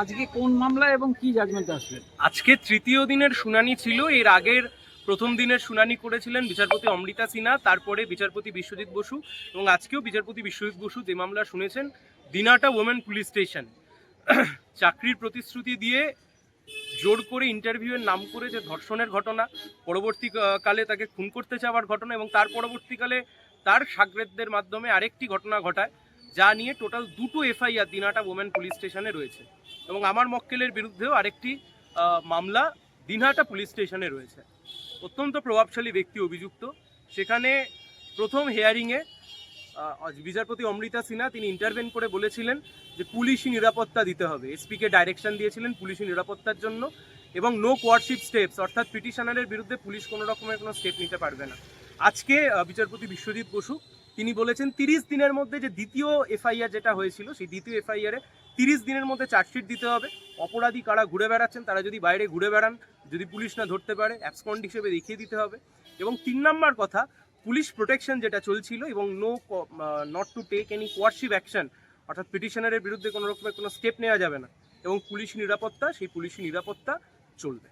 আজকে কোন মামলা এবং আজকে তৃতীয় দিনের শুনানি ছিল, এর আগের প্রথম দিনের শুনানি করেছিলেন বিচারপতি অমৃতা সিনহা, তারপরে বিচারপতি বিশ্বজিৎ বসু, এবং আজকেও বিচারপতি বিশ্বজিৎ বসু যে মামলা শুনেছেন, দিনাটা ওমেন পুলিশ স্টেশন চাকরির প্রতিশ্রুতি দিয়ে জোর করে ইন্টারভিউয়ের নাম করে যে ধর্ষণের ঘটনা পরবর্তীকালে তাকে খুন করতে চাওয়ার ঘটনা, এবং তার পরবর্তীকালে তার সাগরেদদের মাধ্যমে আরেকটি ঘটনা ঘটায়। যা নিয়ে টোটাল দুটো এফআইআর দিনহাটা ওমেন পুলিশ স্টেশনে রয়েছে। এবং আমার মক্কেলের বিরুদ্ধেও আরেকটি মামলা দিনহাটা পুলিশ স্টেশনে রয়েছে। অত্যন্ত প্রভাবশালী ব্যক্তি অভিযুক্ত। সেখানে প্রথম হেয়ারিংয়ে বিচারপতি অমৃতা সিনহা তিনি ইন্টারভেন করে বলেছিলেন যে পুলিশি নিরাপত্তা দিতে হবে। এসপিকে ডাইরেকশন দিয়েছিলেন পুলিশি নিরাপত্তার জন্য এবং নো কোয়ারশিপ স্টেপস অর্থাৎ পিটিশনারের বিরুদ্ধে পুলিশ কোনো রকমের কোনো স্টেপ নিতে পারবে না। আজকে বিচারপতি বিশ্বজিৎ বসু তিনি বলেছেন তিরিশ দিনের মধ্যে যে দ্বিতীয় এফআইআর যেটা হয়েছিল, সেই দ্বিতীয় এফআইআরে তিরিশ দিনের মধ্যে চার্জশিট দিতে হবে। অপরাধী কারা ঘুরে বেড়াচ্ছেন, তারা যদি বাইরে ঘুরে বেড়ান, যদি পুলিশ না ধরতে পারে অ্যাবসকন্ড হিসেবে দেখিয়ে দিতে হবে। এবং তিন নম্বর কথা, পুলিশ প্রোটেকশন যেটা চলছিল এবং no not to take any coercive action অর্থাৎ পিটিশনারের বিরুদ্ধে কোনো রকমের কোনো স্টেপ নেওয়া যাবে না। এবং পুলিশ নিরাপত্তা, সেই পুলিশ নিরাপত্তা চলবে।